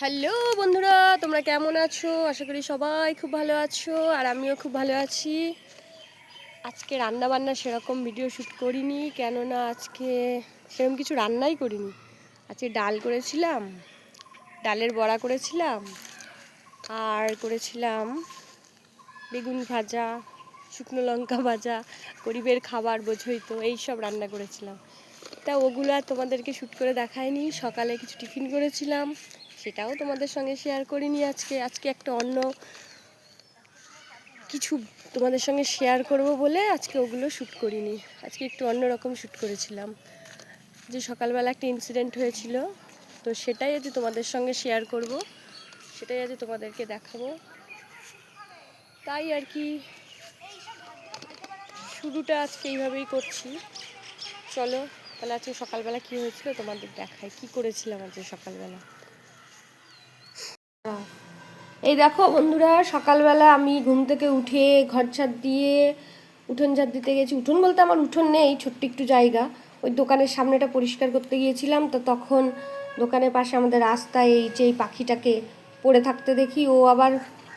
Hello বন্ধুরা, তোমরা কেমন আছো? আশা করি সবাই খুব ভালো আছো, আর আমিও খুব ভালো আছি। আজকে রান্না বান্না সেরকম ভিডিও শ্যুট করিনি, কেননা আজকে সেরকম কিছু রান্নাই করিনি। আজকে ডাল করেছিলাম, ডালের বড়া করেছিলাম, আর করেছিলাম বেগুন ভাজা, শুকনো লঙ্কা ভাজা, গরিবের খাবার, বোঝোই তো, এই সব রান্না করেছিলাম। তা ওগুলো আর তোমাদেরকে শ্যুট করে দেখায়নি সকালে কিছু টিফিন করেছিলাম সেটাও তোমাদের সঙ্গে শেয়ার করিনি আজকে। আজকে একটা অন্য কিছু তোমাদের সঙ্গে শেয়ার করব বলে আজকে ওগুলো শ্যুট করিনি। আজকে একটু অন্যরকম শ্যুট করেছিলাম। যে সকালবেলা একটা ইনসিডেন্ট হয়েছিল, তো সেটাই আজ তোমাদের সঙ্গে শেয়ার করব। সেটাই আজ তোমাদেরকে দেখাবো। তাই আর কি, শুরুটা আজকে এইভাবেই করছি। চলো, তাহলে আজকে সকালবেলা কি হয়েছিল তোমাদের দেখাই। কি করেছিলাম আজকে সকালবেলা? এই দেখো বন্ধুরা, সকালবেলা আমি ঘুম থেকে উঠে ঘর ছাদ দিয়ে উঠোন ঝাড় দিতে গেছি। উঠোন বলতে আমার উঠোন নেই, ছোট্ট একটু জায়গা। ওই দোকানের সামনেটা পরিষ্কার করতে গিয়েছিলাম, তো তখন দোকানের পাশে আমাদের রাস্তায় এই যে এই পাখিটাকে পড়ে থাকতে দেখি, ও আবার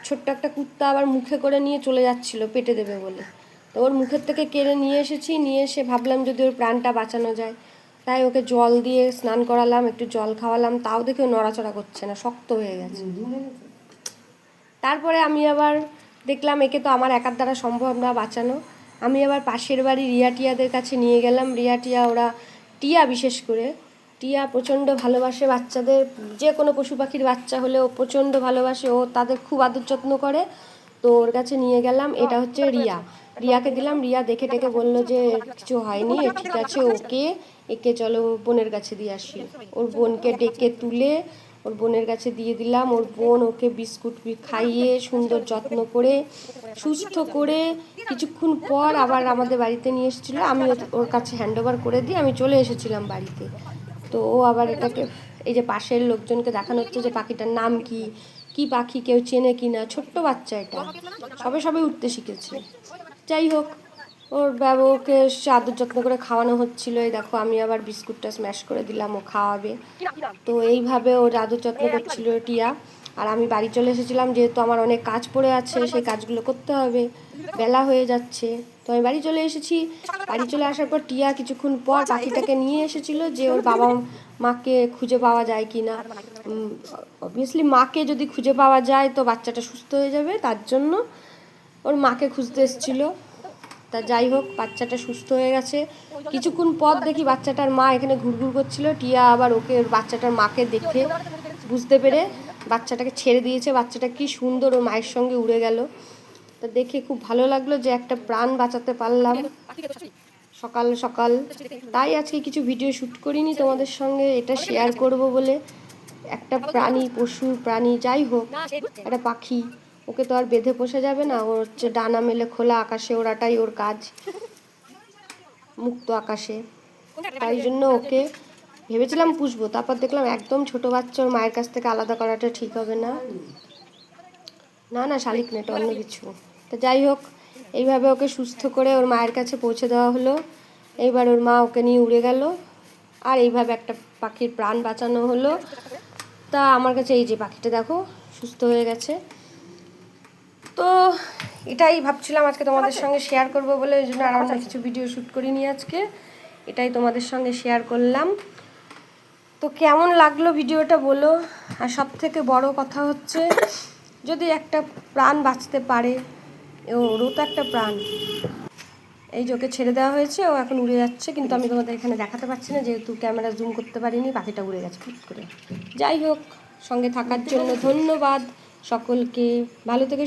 ছোট্ট একটা কুত্তা আবার মুখে করে নিয়ে চলে যাচ্ছিল, পেটে দেবে বলে। তো ওর মুখের থেকে কেড়ে নিয়ে এসেছি, নিয়ে এসে ভাবলাম যদি ওর প্রাণটা বাঁচানো যায়। তাই ওকে জল দিয়ে স্নান করালাম, একটু জল খাওয়ালাম, তাও দেখে ও নড়াচড়া করছে না, শক্ত হয়ে গেছে। তারপরে আমি আবার দেখলাম একে তো আমার একার দ্বারা সম্ভব না বাঁচানো। আমি আবার পাশের বাড়ি রিয়া টিয়াদের কাছে নিয়ে গেলাম। রিয়া টিয়া ওরা টিয়া বিশেষ করে। টিয়া প্রচণ্ড ভালোবাসে বাচ্চাদের। যে কোনো পশু পাখির বাচ্চা হলেও প্রচণ্ড ভালোবাসে। ও তাদের খুব আদর যত্ন করে। তো ওর কাছে নিয়ে গেলাম। এটা হচ্ছে রিয়া। রিয়াকে দিলাম। রিয়া দেখে টেকে বলল যে, কিছু হয়নি। ঠিক আছে, ওকে। একে চলো বোনের কাছে দিয়ে আসি। ওর বোনকে ডেকে তুলে ওর বোনের কাছে দিয়ে দিলাম। ওর বোন ওকে বিস্কুট খাইয়ে সুন্দর যত্ন করে, সুস্থ করে কিছুক্ষণ পর আবার আমাদের বাড়িতে নিয়ে এসেছিল। আমি ওর- কাছে হ্যান্ড ওভার করে দিয়ে আমি চলে এসেছিলাম বাড়িতে। তো ও আবার এটাকে, এই যে পাশের লোকজনকে দেখানো হচ্ছে যে পাখিটার নাম কি কি পাখি কেউ চেনে কি না, ছোট্ট বাচ্চা এটা। সবে সবে উঠতে শিখেছে। যাই হোক ওর বাবা ওকে আদর যত্ন করে খাওয়ানো হচ্ছিল। এই দেখো আমি আবার বিস্কুটটা স্ম্যাশ করে দিলাম ও খাওয়াবে। তো এইভাবে ওর আদর যত্ন করছিল টিয়া। আর আমি বাড়ি চলে এসেছিলাম যেহেতু আমার অনেক কাজ পড়ে আছে সেই কাজগুলো করতে হবে। বেলা হয়ে যাচ্ছে। তো আমি বাড়ি চলে এসেছি। বাড়ি চলে আসার পর টিয়া কিছুক্ষণ পর পাখিটাকে নিয়ে এসেছিল যে ওর বাবা মাকে খুঁজে পাওয়া যায় কি না। অবভিয়াসলি মাকে যদি খুঁজে পাওয়া যায় তো বাচ্চাটা সুস্থ হয়ে যাবে। তার জন্য ওর মাকে খুঁজতে এসেছিল। তা যাই হোক, বাচ্চাটা সুস্থ হয়ে গেছে। কিছুক্ষণ পর দেখি বাচ্চাটার মা এখানে ঘুরঘুর করছিল। টিয়া আবার ওকে বাচ্চাটার মাকে দেখে বুঝতে পেরে বাচ্চাটাকে ছেড়ে দিয়েছে। বাচ্চাটা কি সুন্দর ও মায়ের সঙ্গে উড়ে গেল। তা দেখে খুব ভালো লাগল যে একটা প্রাণ বাঁচাতে পারলাম। সকাল সকাল। তাই আজকে কিছু ভিডিও শ্যুট করিনি তোমাদের সঙ্গে। এটা শেয়ার করব বলে। একটা প্রাণী পশু প্রাণী, যাই হোক, একটা পাখি। ওকে তো আর বেঁধে পোষা যাবে না। ওর হচ্ছে ডানা মেলে খোলা আকাশে ওরাটাই ওর কাজ। মুক্ত আকাশে। তাই জন্য ওকে ভেবেছিলাম পুষবো, তারপর দেখলাম একদম ছোট বাচ্চা, ওর মায়ের কাছ থেকে আলাদা করাটা ঠিক হবে না। না না, শালিক নেট অন্য কিছু। তো যাই হোক, এইভাবে ওকে সুস্থ করে ওর মায়ের কাছে পৌঁছে দেওয়া হলো। এইবার ওর মা ওকে নিয়ে উড়ে গেল। আর এইভাবে একটা পাখির প্রাণ বাঁচানো হলো। তা আমার কাছে এই যে পাখিটা, দেখো, সুস্থ হয়ে গেছে। তো এটাই ভাবছিলাম আজকে তোমাদের সঙ্গে শেয়ার করব বলে ওই জন্য আর অন্য কিছু ভিডিও শ্যুট করিনি আজকে। এটাই তোমাদের সঙ্গে শেয়ার করলাম। তো কেমন লাগল ভিডিওটা বলো। আর সব থেকে বড় কথা হচ্ছে যদি একটা প্রাণ বাঁচতে পারে ওরও তো একটা প্রাণ। এই যে ওকে ছেড়ে দেওয়া হয়েছে ও এখন উড়ে যাচ্ছে কিন্তু আমি তোমাদের এখানে দেখাতে পারছি না যেহেতু ক্যামেরা জুম করতে পারিনি পাখিটা উড়ে গেছে ফুট করে। যাই হোক সঙ্গে থাকার জন্য ধন্যবাদ সকলকে। ভালো থেকে